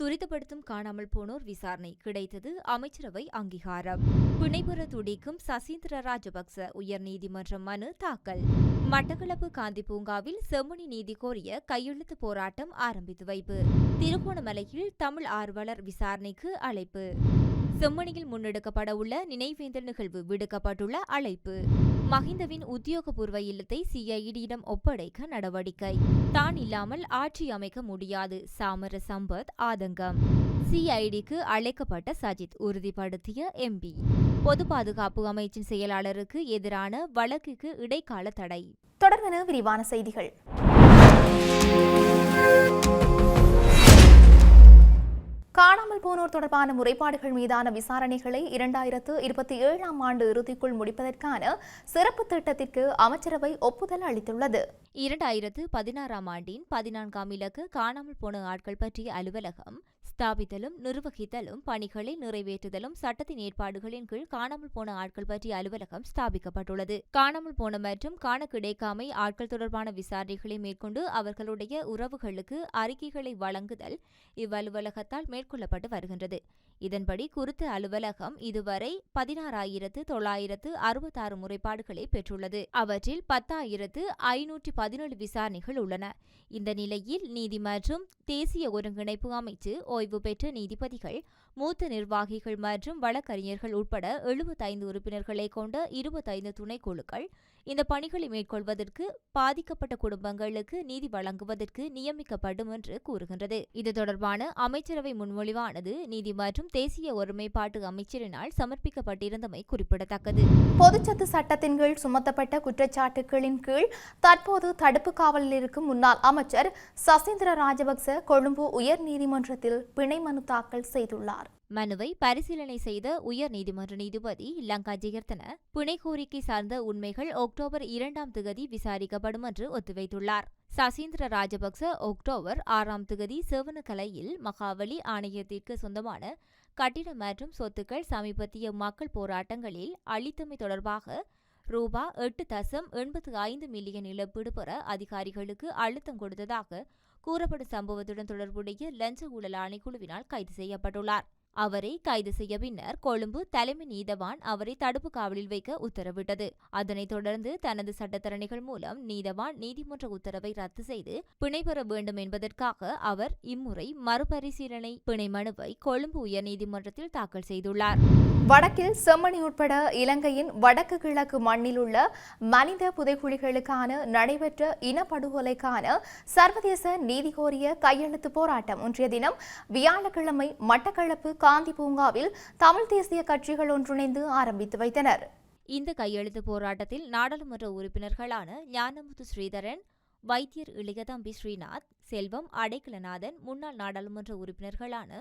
துரிதப்படுத்தும் காணாமல் போனோர் விசாரணை. கிடைத்தது அமைச்சரவை அங்கீகாரம். பிணைபுற துடிக்கும் சசீந்திர ராஜபக்ச உயர்நீதிமன்ற மனு தாக்கல். மட்டக்களப்பு காந்தி பூங்காவில் செம்மணி நீதி கோரிய கையெழுத்து போராட்டம் ஆரம்பித்து வைப்பு. திருகோணமலையில் தமிழ் ஆர்வலர் விசாரணைக்கு அழைப்பு. செம்மணியில் முன்னெடுக்கப்பட உள்ள நினைவேந்தல் நிகழ்வு விடுக்கப்பட்டுள்ள அழைப்பு. மஹிந்தவின் உத்தியோகபூர்வ இல்லத்தை சிஐடியிடம் ஒப்படைக்க நடவடிக்கை. தான் இல்லாமல் ஆட்சி அமைக்க முடியாது. சாமர சம்பத் ஆதங்கம் சிஐடிக்கு அழைக்கப்பட்ட சஜித் உறுதிப்படுத்திய எம்பி பொது பாதுகாப்பு அமைச்சின் செயலாளருக்கு எதிரான வழக்குக்கு இடைக்கால தடை. தொடர்ந்து விரிவான செய்திகள். காணாமல் போனோர் தொடர்பான முறைப்பாடுகள் மீதான விசாரணைகளை இரண்டாயிரத்து இருபத்தி ஏழாம் ஆண்டு இறுதிக்குள் முடிப்பதற்கான சிறப்பு திட்டத்திற்கு அமைச்சரவை ஒப்புதல் அளித்துள்ளது. இரண்டாயிரத்து பதினாறாம் ஆண்டின் பதினான்காம் இலக்கு காணாமல் போன ஆட்கள் பற்றிய அலுவலகம் ஸ்தாபித்தலும் நிர்வகித்தலும் பணிகளை நிறைவேற்றுதலும் சட்டத்தின் ஏற்பாடுகளின் கீழ் காணாமல் போன ஆட்கள் பற்றிய அலுவலகம் ஸ்தாபிக்கப்பட்டுள்ளது. காணாமல் போன மற்றும் காண கிடைக்காமை ஆட்கள் தொடர்பான விசாரணைகளை மேற்கொண்டு அவர்களுடைய உறவுகளுக்கு அறிக்கைகளை வழங்குதல் இவ்வலுவலகத்தால் மேற்கொள்ளப்பட்டு வருகின்றது. இதன்படி குறித்த அலுவலகம் இதுவரை பதினாறாயிரத்து தொள்ளாயிரத்து அறுபத்தாறு முறைப்பாடுகளை பெற்றுள்ளது. அவற்றில் பத்தாயிரத்து ஐநூற்றி பதினேழு விசாரணைகள் உள்ளன. இந்த நிலையில் நீதி மற்றும் தேசிய ஒருங்கிணைப்பு அமைச்சு ஓய்வு பெற்ற நீதிபதிகள் மூத்த நிர்வாகிகள் மற்றும் வழக்கறிஞர்கள் உட்பட எழுபத்தைந்து உறுப்பினர்களை கொண்ட இருபத்தைந்து துணைக்குழுக்கள் இந்த பணிகளை மேற்கொள்வதற்கு பாதிக்கப்பட்ட குடும்பங்களுக்கு நீதி வழங்குவதற்கு நியமிக்கப்படும் என்று கூறுகின்றது. இது தொடர்பான அமைச்சரவை முன்மொழிவானது நீதி மற்றும் தேசிய ஒருமைப்பாட்டு அமைச்சரினால் சமர்ப்பிக்கப்பட்டிருந்தமை குறிப்பிடத்தக்கது. பொதுச்சத்து சட்டத்தின் கீழ் சுமத்தப்பட்ட குற்றச்சாட்டுகளின் கீழ் தற்போது தடுப்பு காவலில் இருக்கும் முன்னாள் அமைச்சர் சசீந்திர ராஜபக்ச கொழும்பு உயர் நீதிமன்றத்தில் பிணை மனு தாக்கல் செய்துள்ளார். மனுவை பரிசீலனை செய்த உயர் நீதிமன்ற நீதிபதி லங்கா ஜெயர்த்தன பிணை கோரிக்கை சார்ந்த உண்மைகள் அக்டோபர் இரண்டாம் திகதி விசாரிக்கப்படும் என்று ஒத்திவைத்துள்ளார். சசீந்திர ராஜபக்ச அக்டோபர் ஆறாம் திகதி சேவனகலையில் மகாவலி ஆணையத்திற்கு சொந்தமான கட்டிடம் மற்றும் சொத்துக்கள் சமீபத்திய மக்கள் போராட்டங்களில் அளித்தமை தொடர்பாக ரூபா எட்டு தசம் எண்பத்து ஐந்து மில்லியன் இழப்பீடு பெற அதிகாரிகளுக்கு அழுத்தம் கொடுத்ததாக கூறப்படும் சம்பவத்துடன் தொடர்புடைய லஞ்ச ஊழல் ஆணைக்குழுவினால் கைது செய்யப்பட்டுள்ளார். அவரை கைது செய்ய பின்னர் கொழும்பு தலைமை நீதவான் அவரை தடுப்பு காவலில் வைக்க உத்தரவிட்டது. அதனைத் தொடர்ந்து தனது சட்டத்தரணிகள் மூலம் நீதவான் நீதிமன்ற உத்தரவை ரத்து செய்து பிணை பெற வேண்டும் என்பதற்காக அவர் இம்முறை மறுபரிசீலனை பிணை மனுவை கொழும்பு உயர்நீதிமன்றத்தில் தாக்கல் செய்துள்ளார். வடக்கில் செம்மணி உட்பட இலங்கையின் வடக்கு கிழக்கு மண்ணில் உள்ள மனித புதைக்குழிகளுக்கான நடைபெற்ற இனப்படுகொலைக்கான சர்வதேச நீதி கோரிய கையெழுத்து போராட்டம் ஒன்றிய தினம் வியாழக்கிழமை மட்டக்களப்பு காந்தி பூங்காவில் தமிழ் தேசிய கட்சிகள் ஒன்றிணைந்து ஆரம்பித்து வைத்தனர். இந்த கையெழுத்து போராட்டத்தில் நாடாளுமன்ற உறுப்பினர்களான ஞானமுத்து ஸ்ரீதரன் வைத்தியர் இளையதம்பி ஸ்ரீநாத் செல்வம் அடைக்கலநாதன் முன்னாள் நாடாளுமன்ற உறுப்பினர்களான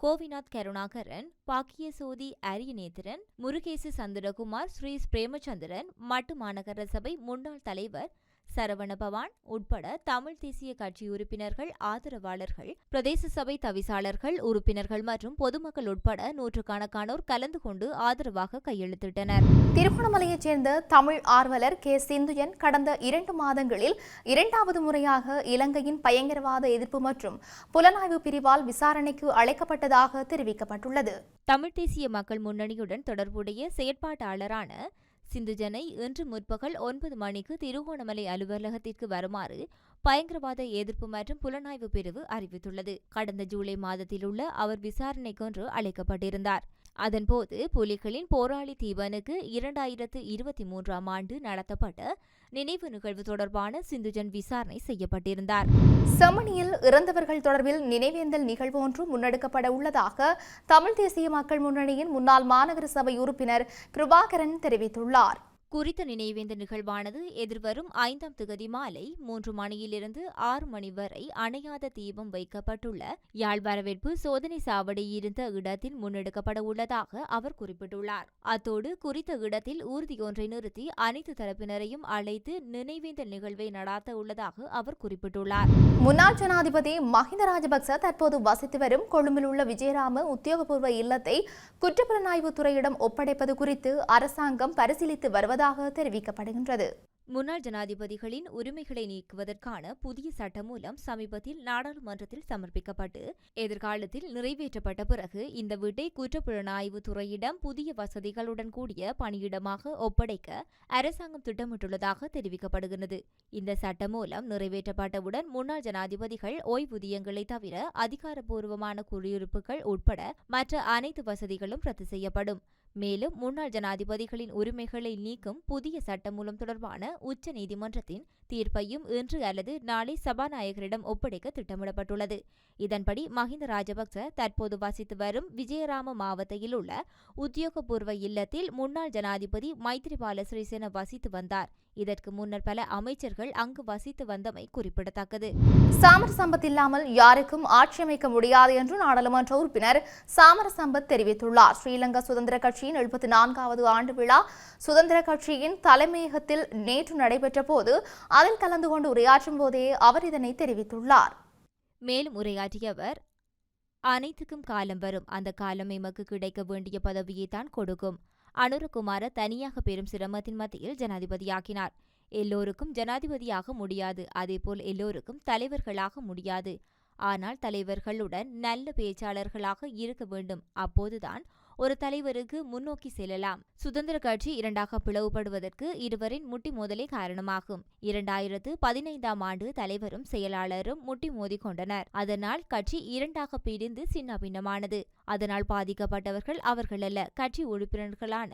கோவிநாத் கருணாகரன் பாக்கியசோதி அரியநேத்திரன் முருகேசு சந்திரகுமார் ஸ்ரீ பிரேமச்சந்திரன் மட்டு மாநகர சபை முன்னாள் தலைவர் சரவணபவான் உட்பட தமிழ் தேசிய கட்சி உறுப்பினர்கள் ஆதரவாளர்கள் பிரதேச சபை தவிசாளர்கள் உறுப்பினர்கள் மற்றும் பொதுமக்கள் உட்பட நூற்றுக்கணக்கானோர் கலந்து கொண்டு ஆதரவாக கையெழுத்திட்டனர். திருகோணமலையைச் சேர்ந்த தமிழ் ஆர்வலர் கே. சிந்துயன் கடந்த இரண்டு மாதங்களில் இரண்டாவது முறையாக இலங்கையின் பயங்கரவாத எதிர்ப்பு மற்றும் புலனாய்வு பிரிவால் விசாரணைக்கு அழைக்கப்பட்டதாக தெரிவிக்கப்பட்டுள்ளது. தமிழ் தேசிய மக்கள் முன்னணியுடன் தொடர்புடைய செயற்பாட்டாளரான சிந்துஜனை இன்று முற்பகல் ஒன்பது மணிக்கு திருகோணமலை அலுவலகத்திற்கு வருமாறு பயங்கரவாத எதிர்ப்பு மற்றும் புலனாய்வு பிரிவு அறிவித்துள்ளது. கடந்த ஜூலை மாதத்தில் உள்ள அவர் விசாரணைக்கொன்று அழைக்கப்பட்டிருந்தார் அதன்போது புலிகளின் போராளி தீவனுக்கு இரண்டாயிரத்து இருபத்தி மூன்றாம் ஆண்டு நடத்தப்பட்ட நினைவு நிகழ்வு தொடர்பான சிந்துஜன் விசாரணை செய்யப்பட்டிருந்தார். செம்மணியில் இறந்தவர்கள் தொடர்பில் நினைவேந்தல் நிகழ்வு ஒன்று முன்னெடுக்கப்பட உள்ளதாக தமிழ் தேசிய மக்கள் முன்னணியின் முன்னாள் மாநகர சபை உறுப்பினர் கிருபாகரன் தெரிவித்துள்ளார். குறித்த நினைவேந்த நிகழ்வானது எதிர்வரும் ஐந்தாம் திகதி மாலை மூன்று மணியிலிருந்து ஆறு மணி வரை அணையாத தீபம் வைக்கப்பட்டுள்ள யாழ் வரவேற்பு சோதனை சாவடி இருந்த இடத்தில் முன்னெடுக்கப்பட உள்ளதாக அவர் குறிப்பிட்டுள்ளார். அத்தோடு குறித்த இடத்தில் ஊர்தியொன்றை நிறுத்தி அனைத்து தரப்பினரையும் அழைத்து நினைவேந்த நிகழ்வை நடாத்த உள்ளதாக அவர் குறிப்பிட்டுள்ளார். முன்னாள் ஜனாதிபதி மஹிந்த ராஜபக்ச தற்போது வசித்து வரும் கொழும்பில் உள்ள விஜயராம உத்தியோகபூர்வ இல்லத்தை குற்றப்புலனாய்வு துறையிடம் ஒப்படைப்பது குறித்து அரசாங்கம் பரிசீலித்து வருவதாக தெரிவிக்கப்படுகின்றது. முன்னாள் ஜனாதிபதிகளின் உரிமைகளை நீக்குவதற்கான புதிய சட்ட மூலம் சமீபத்தில் நாடாளுமன்றத்தில் சமர்ப்பிக்கப்பட்டு எதிர்காலத்தில் நிறைவேற்றப்பட்ட பிறகு இந்த வீட்டை குற்றப்புலனாய்வு துறையிடம் புதிய வசதிகளுடன் கூடிய பணியிடமாக ஒப்படைக்க அரசாங்கம் திட்டமிட்டுள்ளதாக தெரிவிக்கப்படுகிறது இந்த சட்ட மூலம் நிறைவேற்றப்பட்டவுடன் முன்னாள் ஜனாதிபதிகள் ஓய்வூதியங்களை தவிர அதிகாரப்பூர்வமான குடியிருப்புகள் உட்பட மற்ற அனைத்து வசதிகளும் ரத்து செய்யப்படும். மேலும் முன்னாள் ஜனாதிபதிகளின் உரிமைகளை நீக்கும் புதிய சட்டமூலம் தொடர்பான உச்ச நீதிமன்றத்தின் தீர்ப்பையும் இன்று அல்லது நாளை சபாநாயகரிடம் ஒப்படைக்க திட்டமிடப்பட்டுள்ளது. இதன்படி மஹிந்த ராஜபக்ச தற்போது வசித்து வரும் விஜயராம மாவட்டத்தில் உள்ள உத்தியோகபூர்வ இல்லத்தில் முன்னாள் ஜனாதிபதி மைத்ரிபால சிறிசேன வசித்து வந்தார். இதற்கு முன்னர் பல அமைச்சர்கள் அங்கு வசித்து வந்தமை குறிப்பிடத்தக்கது. சாமர சம்பத் இல்லாமல் யாருக்கும் ஆட்சி அமைக்க முடியாது என்று நாடாளுமன்ற உறுப்பினர் சாமர சம்பத் தெரிவித்துள்ளார். ஸ்ரீலங்கா சுதந்திர கட்சியின் எழுபத்தி நான்காவது ஆண்டு விழா சுதந்திர கட்சியின் தலைமையகத்தில் நேற்று நடைபெற்ற போது அதில் கலந்து கொண்டு உரையாற்றும் போதே அவர் இதனை தெரிவித்துள்ளார். மேலும் உரையாற்றிய அவர் அனைத்துக்கும் காலம் வரும். அந்த காலம் எமக்கு கிடைக்க வேண்டிய பதவியை தான் கொடுக்கும். அனுரகுமார தனியாக பெரும் சிரமத்தின் மத்தியில் ஜனாதிபதியாக்கினார். எல்லோருக்கும் ஜனாதிபதியாக முடியாது அதேபோல் எல்லோருக்கும் தலைவர்களாக முடியாது. ஆனால் தலைவர்களுடன் நல்ல பேச்சாளர்களாக இருக்க வேண்டும். அப்போதுதான் ஒரு தலைவருக்கு முன்னோக்கி செல்லலாம். சுதந்திர கட்சி இரண்டாக பிளவுபடுவதற்கு இருவரின் முட்டி மோதலே காரணமாகும். இரண்டாயிரத்து பதினைந்தாம் ஆண்டு தலைவரும் செயலாளரும் முட்டி மோதி கொண்டனர் அதனால் கட்சி இரண்டாக பிரிந்து சின்ன பின்னமானது அதனால் பாதிக்கப்பட்டவர்கள் அவர்கள் அல்ல கட்சி உறுப்பினர்களான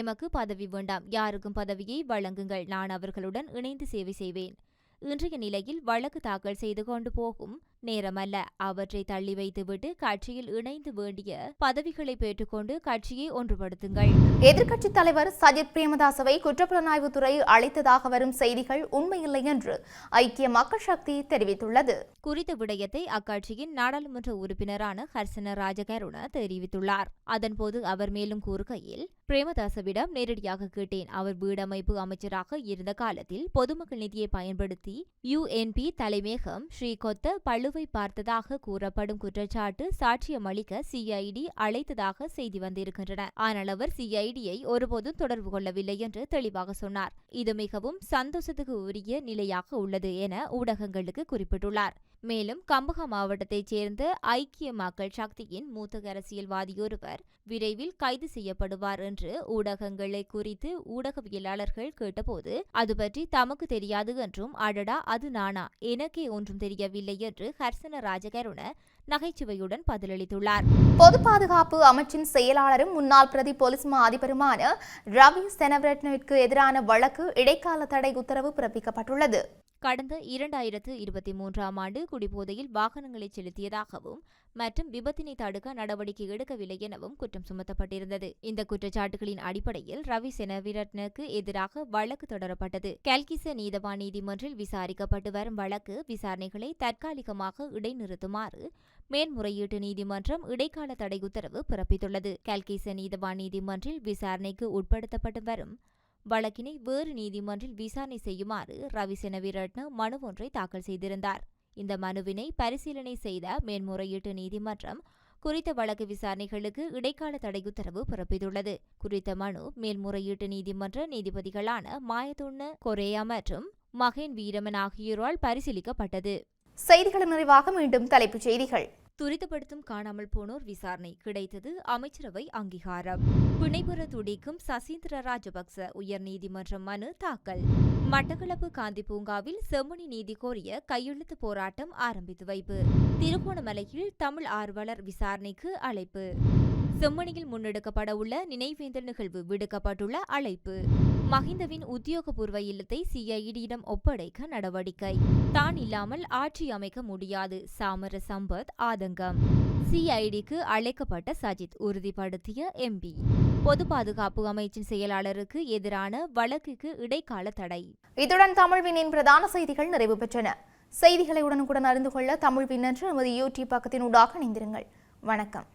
எமக்கு பதவி வேண்டாம். யாருக்கும் பதவியை வழங்குங்கள். நான் அவர்களுடன் இணைந்து சேவை செய்வேன். இன்றைய நிலையில் வழக்கு தாக்கல் செய்து கொண்டு போகும் நேரமல்ல. அவற்றை தள்ளி வைத்துவிட்டு கட்சியில் இணைந்து வேண்டிய பதவிகளை பெற்றுக்கொண்டு கட்சியை ஒன்றுபடுத்துங்கள். எதிர்க்கட்சித் தலைவர் சஜித் பிரேமதாசவை குற்றப்புலனாய்வுத்துறை அழைத்ததாக வரும் செய்திகள் உண்மையில்லை என்று ஐக்கிய மக்கள் சக்தி தெரிவித்துள்ளது. குறித்த விடயத்தை அக்கட்சியின் நாடாளுமன்ற உறுப்பினரான ஹர்சன ராஜகருண தெரிவித்துள்ளார். அதன்போது அவர் மேலும் கூறுகையில் பிரேமதாசவிடம் நேரடியாக கேட்டேன். அவர் வீடமைப்பு அமைச்சராக இருந்த காலத்தில் பொதுமக்கள் நிதியை பயன்படுத்தி யுஎன்பி தலைமையகம் ஸ்ரீகொத்த மனுவை பார்த்ததாக கூறப்படும் குற்றச்சாட்டு சாட்சியம் அளிக்க சிஐடி அழைத்ததாக செய்தி வந்திருக்கின்றன. ஆனால் அவர் சிஐடியை ஒருபோதும் தொடர்பு கொள்ளவில்லை என்று தெளிவாக சொன்னார். இது மிகவும் சந்தோஷத்துக்கு உரிய நிலையாக உள்ளது என ஊடகங்களுக்கு குறிப்பிட்டுள்ளார். மேலும் கம்பஹா மாவட்டத்தைச் சேர்ந்த ஐக்கிய மக்கள் சக்தியின் மூத்த அரசியல்வாதியொருவர் விரைவில் கைது செய்யப்படுவார் என்று ஊடகங்களை குறித்து ஊடகவியலாளர்கள் கேட்டபோது அது பற்றி தமக்கு தெரியாது என்றும் அடடா அது நானா? எனக்கே ஒன்றும் தெரியவில்லை என்று ஹர்சன ராஜகருண நகைச்சுவையுடன் பதிலளித்துள்ளார். பொது பாதுகாப்பு அமைச்சின் செயலாளரும் முன்னாள் பிரதி போலீஸ் மா அதிபருமான ரவி செனவரட்னவிற்கு எதிரான வழக்கு இடைக்கால தடை உத்தரவு பிறப்பிக்கப்பட்டுள்ளது. கடந்த இரண்டாயிரத்து இருபத்தி மூன்றாம் ஆண்டு குடிபோதையில் வாகனங்களை செலுத்தியதாகவும் மற்றும் விபத்தினை தடுக்க நடவடிக்கை எடுக்கவில்லை எனவும் குற்றம் சுமத்தப்பட்டிருந்தது. இந்த குற்றச்சாட்டுகளின் அடிப்படையில் ரவி செனவிரட்னுக்கு எதிராக வழக்கு தொடரப்பட்டது. கல்கிச நீதவான் நீதிமன்றில் விசாரிக்கப்பட்டு வரும் வழக்கு விசாரணைகளை தற்காலிகமாக இடைநிறுத்துமாறு மேன்முறையீட்டு நீதிமன்றம் இடைக்கால தடை உத்தரவு பிறப்பித்துள்ளது. கல்கிச நீதவான் நீதிமன்றில் விசாரணைக்கு உட்படுத்தப்பட்டு வரும் வழக்கினை வேறு நீதிமன்றில் விசாரணை செய்யுமாறு ரவி செனவிரட்ன மனு ஒன்றை தாக்கல் செய்திருந்தார். இந்த மனுவினை பரிசீலனை செய்த மேன்முறையீட்டு நீதிமன்றம் குறித்த வழக்கு விசாரணைகளுக்கு இடைக்கால தடை உத்தரவு பிறப்பித்துள்ளது. குறித்த மனு மேல்முறையீட்டு நீதிமன்ற நீதிபதிகளான மாயதுண்ண கொரேயா மற்றும் மகேன் வீரமன் ஆகியோரால் பரிசீலிக்கப்பட்டது. செய்திகளின் நிறைவாக மீண்டும் தலைப்புச் செய்திகள். துரிதப்படுத்தும் காணாமல் போனோர் விசாரணை கிடைத்தது அமைச்சரவை அங்கீகாரம். பிணைபுற துடிக்கும் சசீந்திர ராஜபக்ச உயர்நீதிமன்றம் மனு தாக்கல். மட்டக்களப்பு காந்தி பூங்காவில் செம்மணி நீதி கோரிய கையெழுத்து போராட்டம் ஆரம்பித்து வைப்பு. திருகோணமலையில் தமிழ் ஆர்வலர் விசாரணைக்கு அழைப்பு. செம்மணியில் முன்னெடுக்கப்பட உள்ள நினைவேந்தல் நிகழ்வு விடுக்கப்பட்டுள்ள அழைப்பு. மஹிந்தவின் உத்தியோகபூர்வ இல்லத்தை சிஐடியிடம் ஒப்படைக்க நடவடிக்கை. தான் இல்லாமல் ஆட்சி அமைக்க முடியாது. சாமர சம்பத் ஆதங்கம். சிஐடிக்கு அழைக்கப்பட்ட சஜித் உறுதிப்படுத்திய எம்பி. பொது பாதுகாப்பு அமைச்சின் செயலாளருக்கு எதிரான வழக்குக்கு இடைக்கால தடை. இத்துடன் தமிழ்வினின் பிரதான செய்திகள் நிறைவு பெற்றன. செய்திகளை உடனுக்குடன் அறிந்து கொள்ள தமிழ்வின் என்று நமது யூடியூப் பக்கத்தின் ஊடாக இணைந்திருங்கள். வணக்கம்.